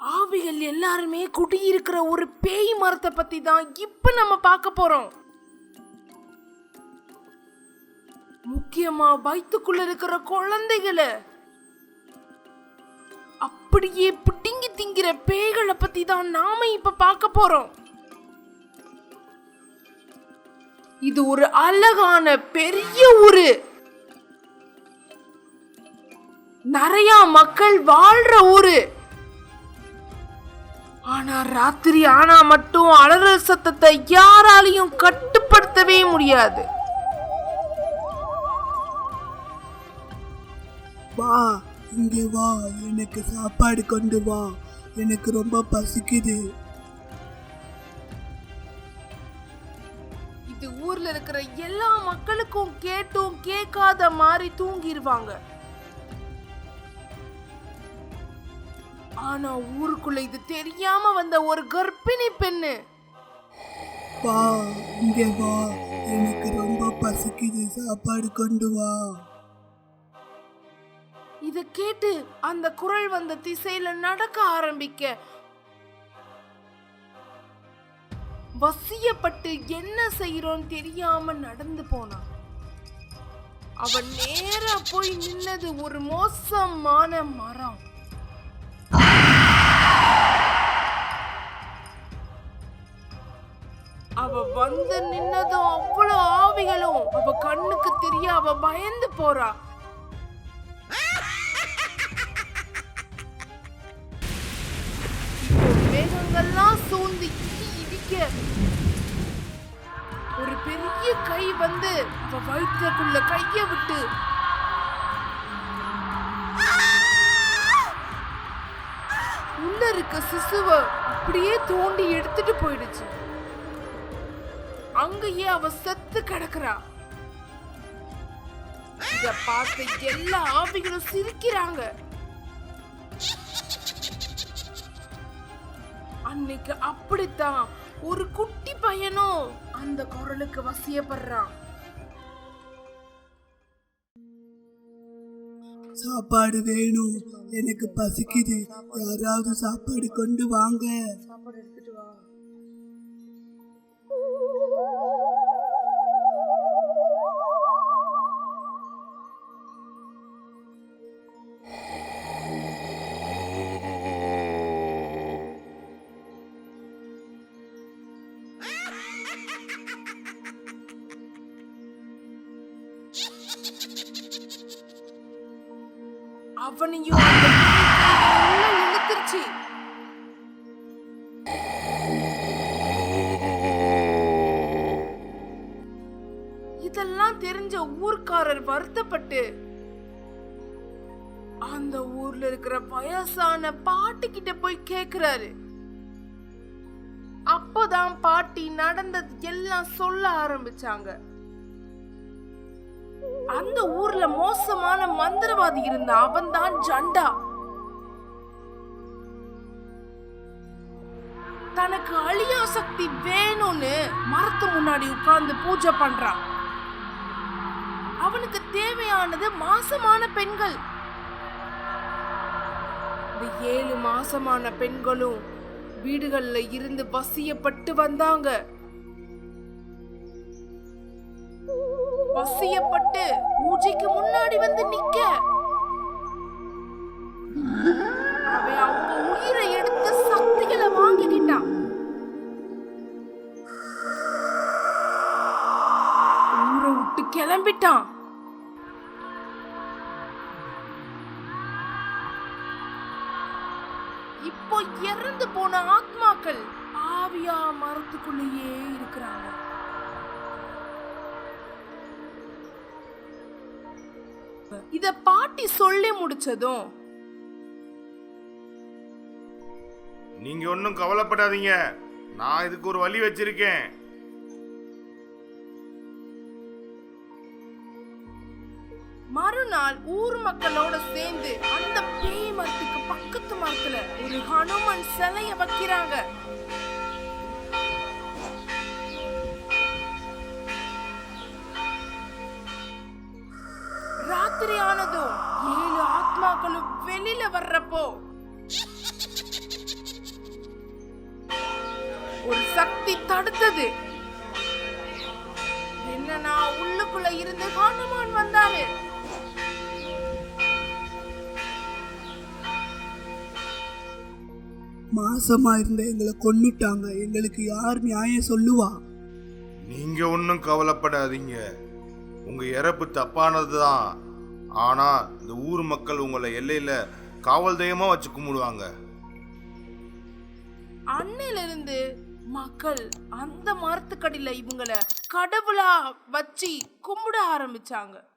ஆவிகள் எல்லாருமே குடியிருக்கிற ஒரு பேய் மரத்தை பத்தி தான் இப்ப நம்ம பார்க்க போறோம். முக்கியமா வயிற்றுக்குள்ள இருக்கிற குழந்தைகளை. அப்படியே பிடுங்கி திங்கிற பேய்களை பத்தி தான் நாம இப்ப பார்க்க போறோம். இது ஒரு அழகான பெரிய ஊரு. நிறைய மக்கள் வாழ்ற ஊரு. ஆனா ராத்திரி ஆனா மட்டும் அலறல் சத்தத்தை யாராலையும் கட்டுப்படுத்தவே முடியாது. வா இங்கே வா எனக்கு சாப்பாடு கொண்டு வா. எனக்கு ரொம்ப பசிக்குது. இது ஊர்ல இருக்கிற எல்லா மக்களுக்கும் கேட்டும் கேட்காத மாதிரி தூங்கிடுவாங்க ஆனா ஊருக்குள்ள இது தெரியாம வந்த ஒரு கர்ப்பிணி பெண்ணு. வா இங்கே வா. எனக்கு ரொம்ப பசிக்குது. சாப்பாடு கொண்டு வா. இத கேட்டு அந்த குரல் வந்த திசையில நடக்க ஆரம்பிக்க வசியப்பட்டு என்ன செய்யறோன்னு தெரியாம நடந்து போனான் அவன் நேரா போய் நின்னது ஒரு மோசமான மரம். அவ வந்து நின்னதும் அவ்வளோ ஆவிகளும் அவ கண்ணுக்கு தெரிய அவ பயந்து போறா. மேகங்கள்லாம் சூழ்ந்து இடிக்க ஒரு பெரிய கை வந்து அவ வயிற்றுக்குள்ள கைய விட்டு உள்ள இருக்க சிசுவ அப்படியே தோண்டி எடுத்துட்டு போயிடுச்சு. அங்கேயே அவ செத்து கிடக்குறா. இத பார்த்த எல்லா ஆவிகளும் சிரிக்கிறாங்க. அன்னைக்கு அப்படித்தான் ஒரு குட்டி பையனும் அந்த குரலுக்கு வசியப்படுறான். சாப்பாடு வேணும். எனக்கு பசிக்குது. யாராவது சாப்பாடு கொண்டு வாங்க. சாப்பாடு எடுத்துட்டு வா. அவனையும் இழுத்துருச்சு இதெல்லாம் தெரிஞ்ச ஊர்க்காரர் வருத்தப்பட்டு அந்த ஊர்ல இருக்கிற வயசான பாட்டி கிட்ட போய் கேக்குறாரு. அப்போதான் பாட்டி நடந்தது எல்லாம் சொல்ல ஆரம்பிச்சாங்க. அந்த ஊர்ல மோசமான மந்திரவாதி இருந்த அவன் தான் ஜண்டா. தனக்கு அழியா சக்தி வேணும்னு மரத்து முன்னாடி உட்கார்ந்து பூஜை பண்றான். அவனுக்கு தேவையானது மாசமான பெண்கள். இந்த ஏழு மாசமான பெண்களும் வீடுகள்ல இருந்து வசியப்பட்டு வந்தாங்க. வசியப்பட்டு பூஜைக்கு முன்னாடி வந்து நிக்க. அவன் அவங்க உயிரை எடுத்து சக்திகளை வாங்கிக்கிட்டான். ஊரை விட்டு கிளம்பிட்டான். இப்போ இறந்து போன ஆத்மாக்கள் ஆவியா மரத்துக்குள்ளேயே இருக்கிறாங்க. இத பாட்டி சொல்லி முடிச்சதும். நீங்க ஒன்றும் கவலைப்படாதீங்க. நான் இதுக்கு ஒரு வழி வச்சிருக்கேன். மறுநாள் ஊர் மக்களோட சேர்ந்து அந்த பேய் மரத்துக்கு பக்கத்து மரத்துல ஒரு ஹனுமன் சிலைய வைக்கிறாங்க. அவளு வெளியில வர்றப்போ. ஒரு சக்தி தடுத்தது. என்னன்னா உள்ளுக்குள்ள இருந்து ஹனுமான் வந்தாரு மாசமா இருந்த எங்களை கொன்னுட்டாங்க. எங்களுக்கு யார் நியாயம் சொல்லுவா? நீங்க ஒன்றும் கவலைப்படாதீங்க. உங்க இறப்பு தப்பானதுதான். ஆனால் இந்த ஊர் மக்கள் உங்களை எல்லையில் காவல் தெய்வமாக வச்சு கும்பிடுவாங்க. அன்னையிலிருந்து மக்கள் அந்த மரத்துக்கடியில் இவங்கள கடவுளா வச்சு கும்பிட ஆரம்பிச்சாங்க.